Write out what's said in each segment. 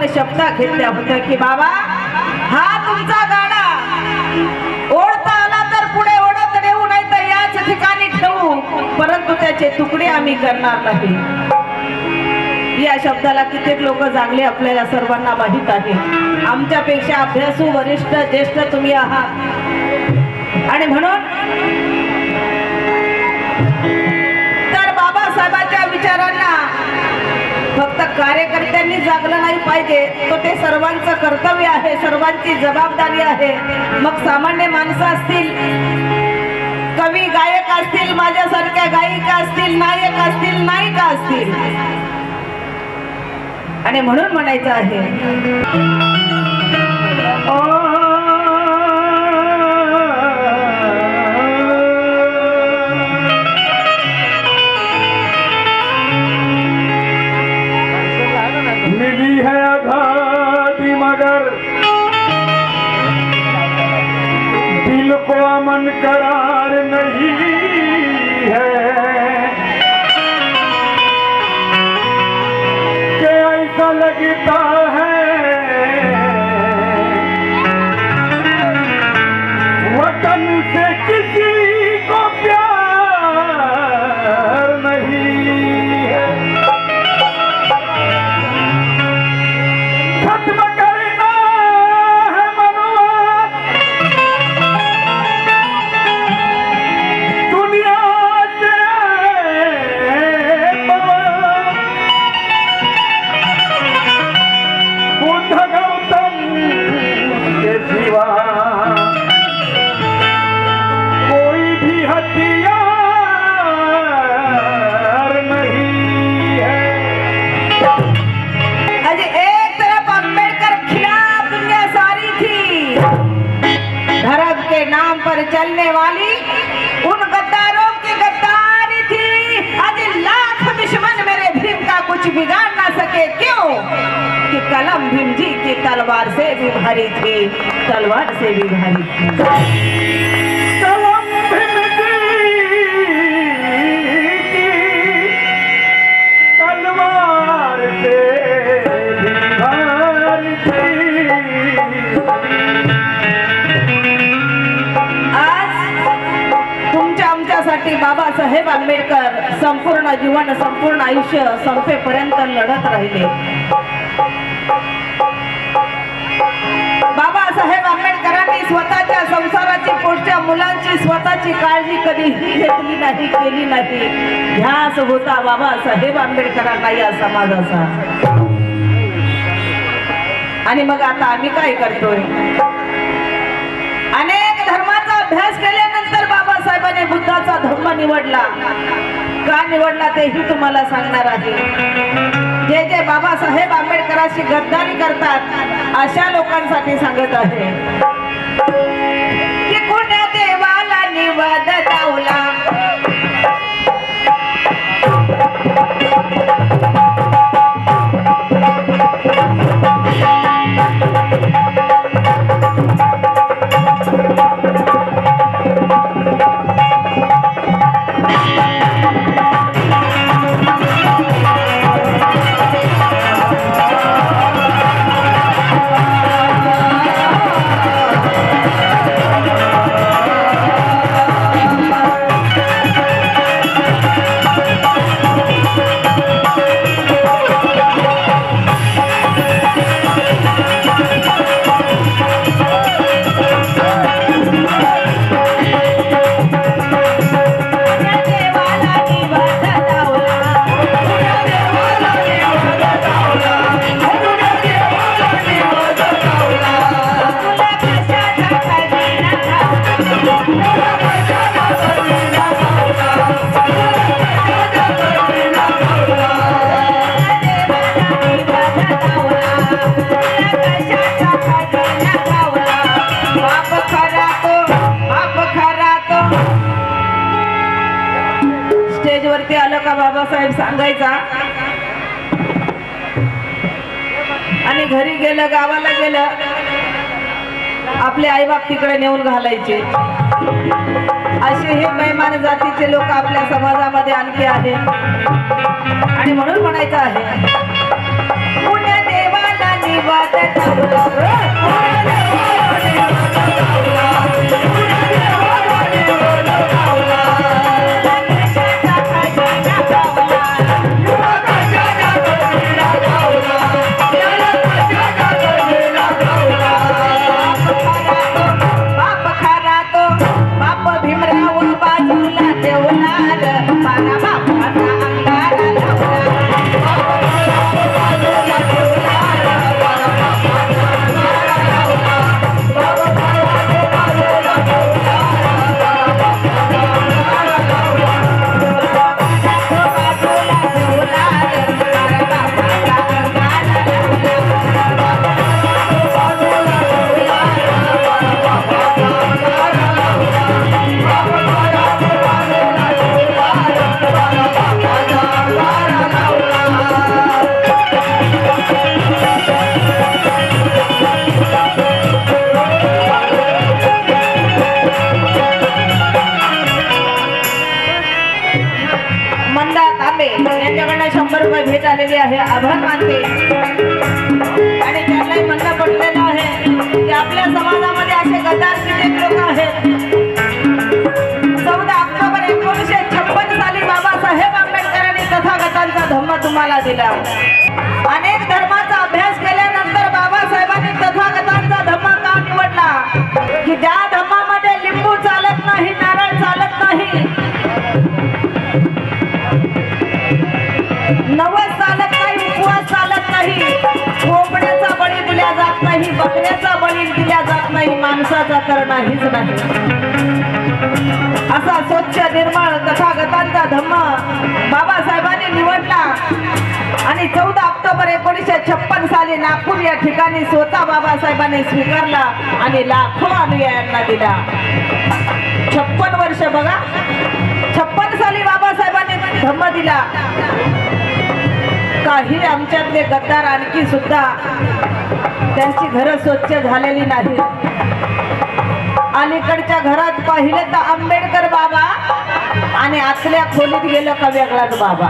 हात शब्द घेतल्या होत्या की बाबा हा तुमचा गाडा ओढता आला तर पुढे ओढत नेऊ नाही तर याच ठिकाणी ठेवू परंतु त्याचे तुकडे आम्ही करणार नाही. या शब्दाला कित्येक लोक जागले आपल्याला सर्वांना माहीत आहे. आमच्यापेक्षा अभ्यासू वरिष्ठ ज्येष्ठ तुम्ही आहात. आणि म्हणून कार्यकर्त्यांनी जागलं नाही पाहिजे. तो ते सर्वांचं कर्तव्य आहे सर्वांची जबाबदारी आहे. मग सामान्य माणसं असतील कवी गायक असतील माझ्यासारख्या गायिका असतील नायक असतील नायिका असतील. आणि म्हणून म्हणायचं आहे मन करार नहीं है। कुछ बिगाड़ ना सके क्यों? कि कलम भीम जी की तलवार से भी भारी थी तलवार से भी भारी थी। बाबासाहेब आंबेडकर संपूर्ण जीवन संपूर्ण आयुष्य संपेपर्यंत लढत राहिले. बाबासाहेब आंबेडकरांनी स्वतःच्या संसाराची पुढच्या मुलांची स्वतःची काळजी कधीही घेतली नाही केली नाही. ह्यास होता बाबासाहेब आंबेडकरांना या समाजाचा. आणि मग आता आम्ही काय करतोय? अनेक धर्माचा अभ्यास केला धर्म निवडला. का निवडला तेही तुम्हाला सांगणार आहे. जे जे बाबासाहेब आंबेडकरांशी गद्दारी करतात अशा लोकांसाठी सांगत आहे. की कुण्या देवाला निवाद दावला बाबासाहेब सांगायचा. आणि घरी गेलं गावाला गेलं आपले आईबाप तिकडे नेऊन घालायचे. असे हे मैमान जातीचे लोक आपल्या समाजामध्ये आणखी आले आणि म्हणून म्हणायचं आहे पुण्य देवाला निवाद केलेले आहे आभार मानते. आणि त्यांनाही म्हणणं पडलेलं आहे की आपल्या समाजामध्ये असे गद्दार कित्येक लोक आहेत. चौदा ऑक्टोबर एकोणीसशे छप्पन साली बाबासाहेब आंबेडकरांनी तथागतांचा धम्म तुम्हाला दिला. अनेक धर्माचा अभ्यास केल्यानंतर बाबासाहेबांनी तथागतांचा धम्म का निवडला? की ज्या धम्मामध्ये लिंबू चालत नाही नारळ चालत नाही नवस जात नाही बकऱ्याचा बळी दिला जात नाही माणसाचा तर हीच नाही. असा स्वच्छ निर्मळ तथागतांचा धम्म बाबासाहेबांनी निवडला. आणि चौदा ऑक्टोबर एकोणीसशे छप्पन साली नागपूर या ठिकाणी स्वतः बाबासाहेबांनी स्वीकारला आणि लाखो अनुयायांना दिला. छप्पन वर्ष बघा. छप्पन साली बाबासाहेबांनी धम्म दिला. काही आमच्यातले गद्दार आणखी सुद्धा त्यांची घरं स्वच्छ झालेली नाहीत. अलीकडच्या घरात पाहिले तर आंबेडकर बाबा आणि आतल्या खोलीत गेलं का वेगळाच बाबा.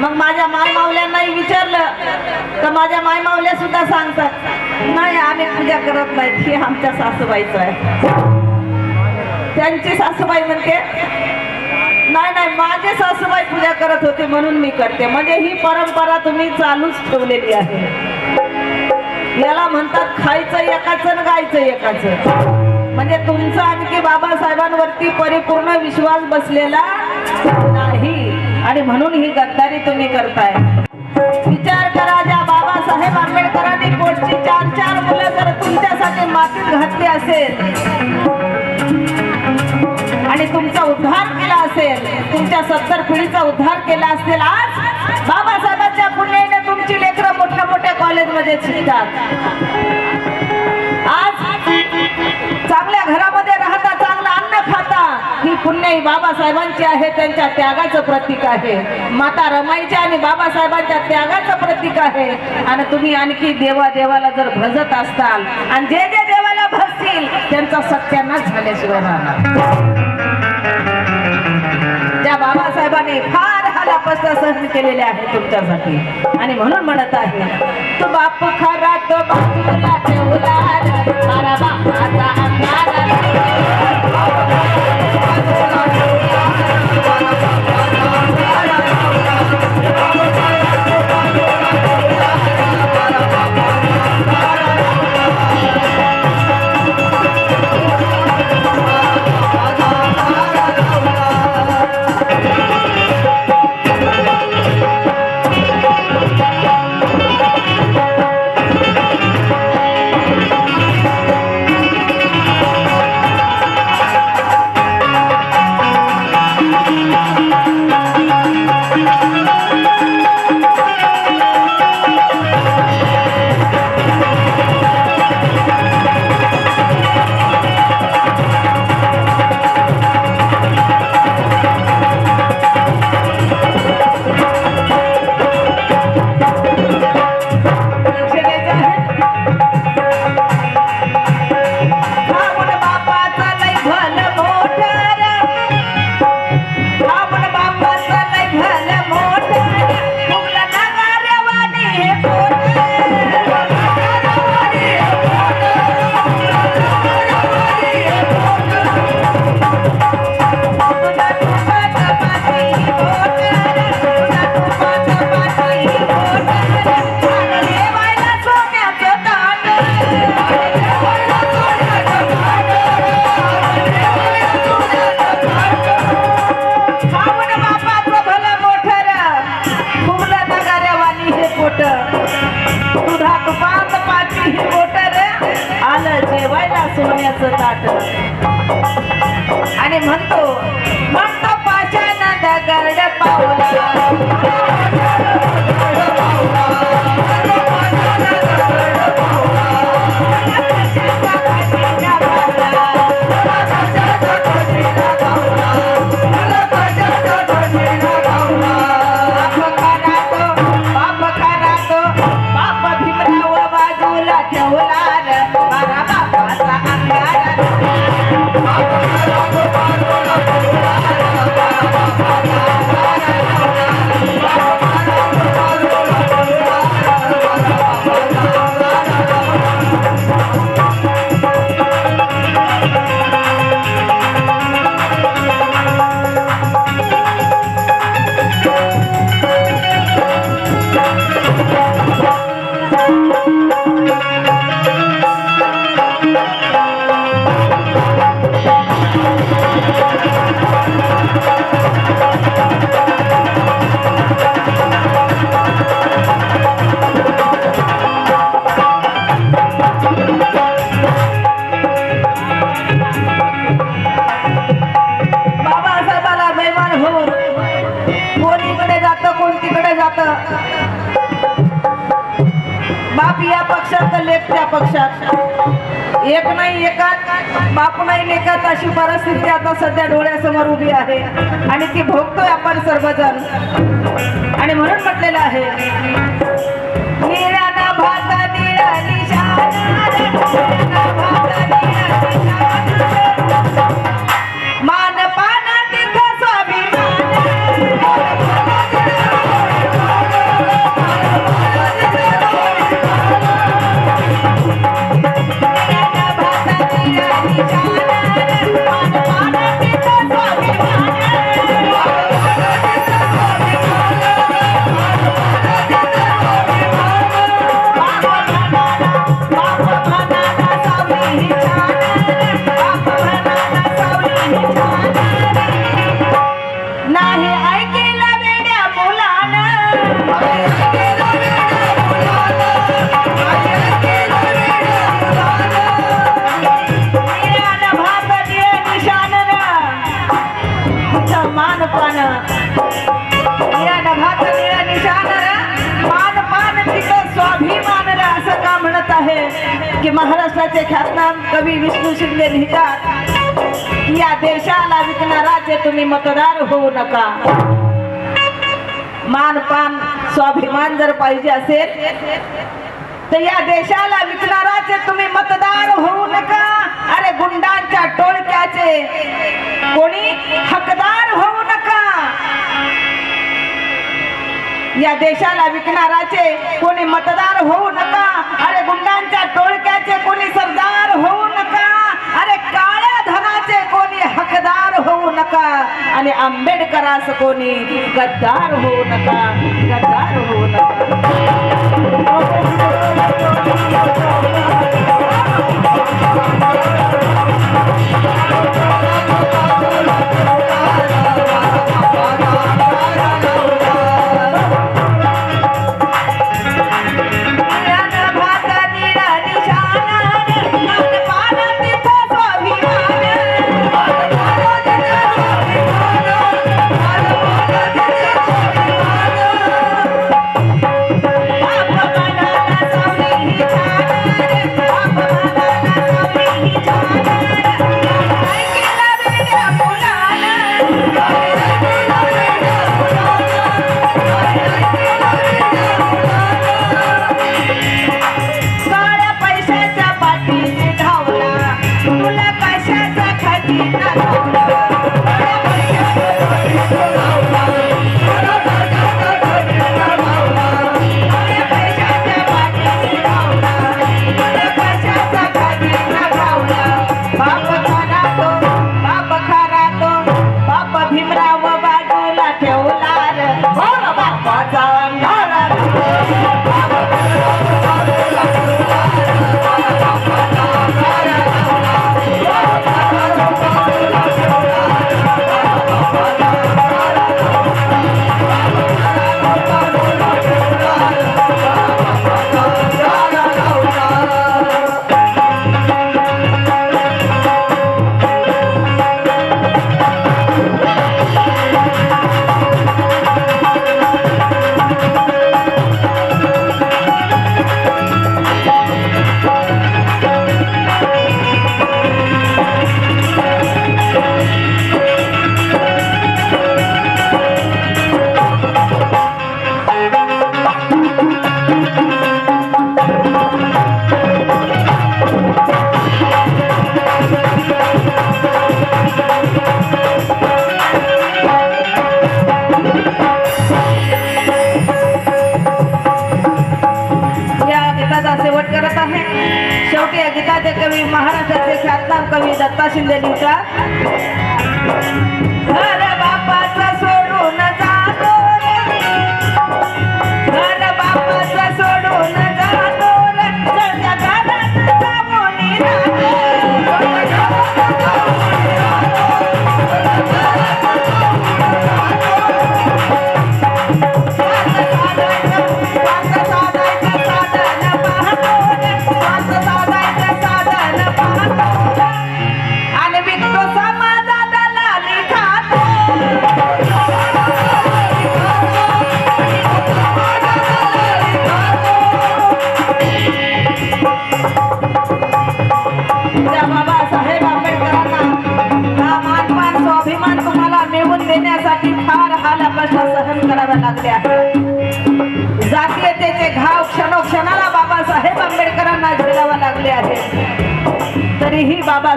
मग माझ्या मायमावल्यांनाही विचारलं तर माझ्या मायमावल्या सुद्धा सांगतात नाही आम्ही पूजा करत नाही हे आमच्या सासूबाईचं आहे. त्यांची सासूबाई म्हणते नाही नाही माझे सासूबाई पूजा करत होते म्हणून मी करते. म्हणजे ही परंपरा तुम्ही चालूच ठेवलेली आहे. याला म्हणतात खायचं एकाचं आणि गायचं एकाचं. म्हणजे तुमचा आणखी बाबासाहेबांवरती परिपूर्ण विश्वास बसलेला नाही. आणि म्हणून ही गद्दारी तुम्ही करताय. विचार करा ज्या बाबासाहेब आंबेडकरांनी पोटची चार चार मुलं जर तुमच्यासाठी मातीत घातली असेल आणि तुमचा उद्धार केला असेल तुमच्या सत्तर पिढीचा उद्धार केला असेल आज बाबासाहेबांच्या पुण्याने तुमची लेकरं मोठ्या मोठ्या कॉलेजमध्ये शिकतात. आज चांगल्या घरामध्ये राहता चांगलं अन्न खाता ही पुण्य ही बाबासाहेबांची आहे त्यांच्या त्यागाचं प्रतीक आहे. माता रमाईच्या आणि बाबासाहेबांच्या त्यागाचं प्रतीक आहे. आणि तुम्ही आणखी देवा देवाला जर भजत असताल आणि जे जे देवाला भजतील त्यांचा सत्यानाश झाल्याशिवाय राहणार. बाबासाहेबांनी फार हालापसा सहन केलेले आहे तुमच्यासाठी. आणि म्हणून म्हणत आहे तो बाप खरा तो बाजूला ठेवला बाबासाहेबाला बेमान होऊन कोण इकडे जातं कोण तिकडे जातं? बाप या पक्षात तर लेख त्या पक्षात. एक नाही एकात. बाप नाही एकात अशी परिस्थिती आता सध्या डोळ्यासमोर उभी आहे. आणि ती भोगतोय आपण सर्वजण. आणि म्हणून म्हटलेलं आहे निळ्यानं भात की महाराष्ट्राचे ख्यातनाम कवी विष्णू शिंदे लिहितात या देशाला विकणाराचे तुम्ही मतदार होऊ नका. मान पान स्वाभिमान जर पाहिजे असेल तर या देशाला विकणाराचे तुम्ही मतदार होऊ नका. अरे गुंडांच्या टोळक्याचे कोणी हकदार होऊ नका. या देशाला विकणाराचे कोणी मतदार होऊ नका. अरे गुंडांच्या टोळक्याचे कोणी सरदार होऊ नका. अरे काळ्या धनाचे कोणी हकदार होऊ नका. आणि आंबेडकरास कोणी गद्दार होऊ नका. गद्दार कवी दत्ता शिंदे लिहितात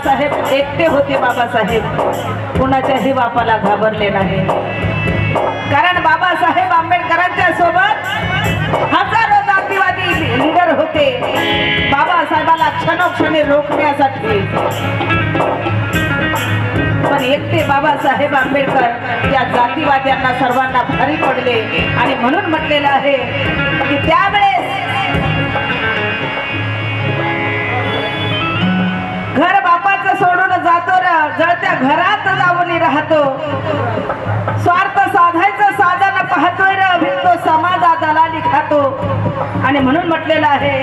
बाबासाहेब एकटे होते बाबासाहेब. कुणाच्याही बापाला घाबरले नाही. कारण बाबासाहेब आंबेडकरांच्या सोबत हजारो जातीवादी लिडर होते. बाबासाहेबाला क्षणोक्षणी रोखण्यासाठी. पण एकटे बाबासाहेब आंबेडकर या जातीवाद्यांना सर्वांना भारी पडले. आणि म्हणून म्हटलेलं आहे की त्यावेळेस घर बापाचं सोडून जातो र जळत्या घरात जाऊन राहतो. स्वार्थ साधायचं साधन पाहतोय र विकतो समाजा दलाली खातो. आणि म्हणून म्हटलेलं आहे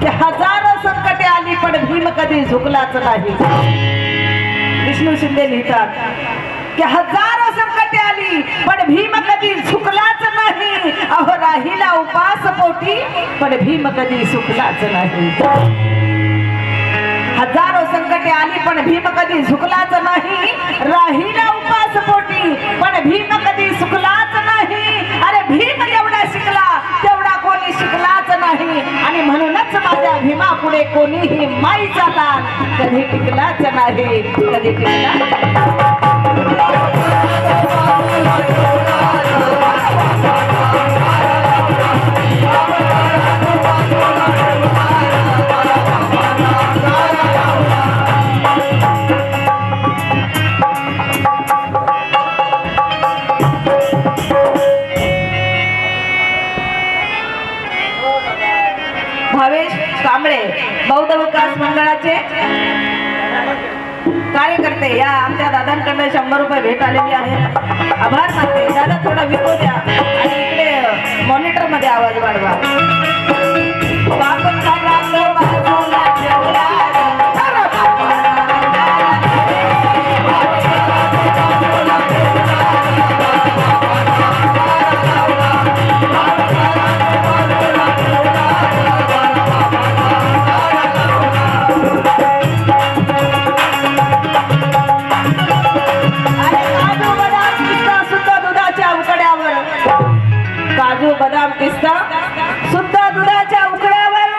की हजारो संकटे आली पण भीम कधी झुकलाच नाही. विष्णू शिंदे लिहितात की हजारो संकटे आली पण भीम कधी झुकलाच नाही. अहो राहिला उपास पोटी पण भीम कधी सुकलाच नाही. हजारो संकटे आली पण भीम कधी झुकलाच नाही. राहिला उपास पोटी पण भीम कधी सुकलाच नाही. अरे भीम एवढा शिकला तेवढा कोणी शिकलाच नाही. आणि म्हणूनच माझ्या भीमा पुढे कोणीही माई चाला कधी टिकलाच नाही कधी टिकला भावेश कांबळे बौद्ध विकास मंडळाचे कार्यकर्ते या आमच्या दादांकडनं शंभर रुपये भेट आलेली आहे आभार मानते दादा थोडा विको द्या आणि इकडे मॉनिटरमध्ये आवाज वाढवा काजू बदाम पिस्ता सुद्धा दुधाच्या उकड्यावर.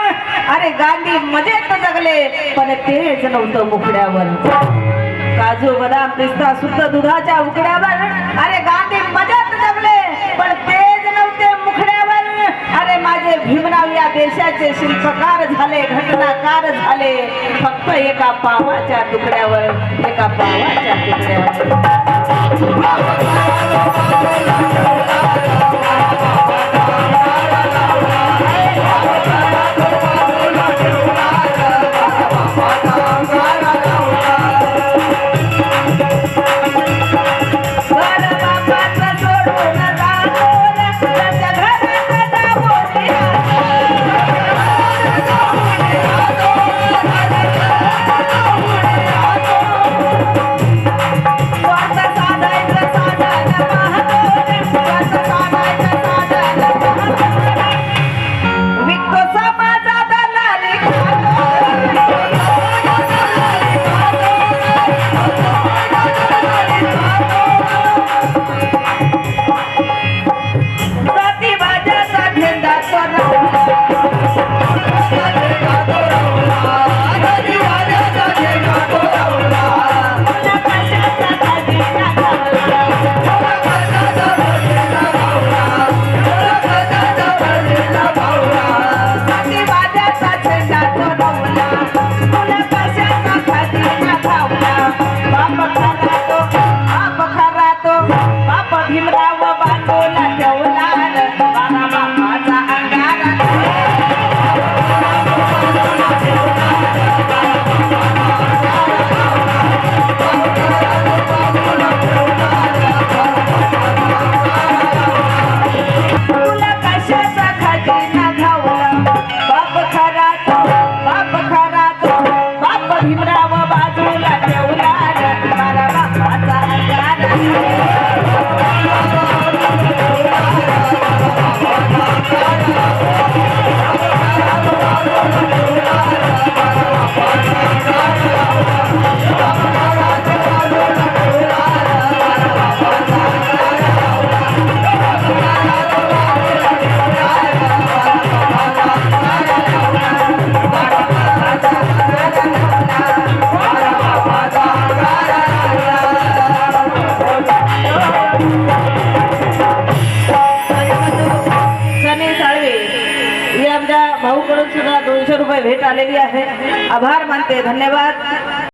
अरे गांधी मजेत जगले पण तेच नव्हतं मुकड्यावर. काजू बदाम पिस्ता सुद्धा दुधाच्या उकड्यावर. अरे गांधी मजेत जगले पण तेच नव्हते मुखड्यावर अरे माझे भीमराव या देशाचे शिल्पकार झाले घटनाकार झाले फक्त एका पावाच्या तुकड्यावर एका पावाच्या तुकड्यावर.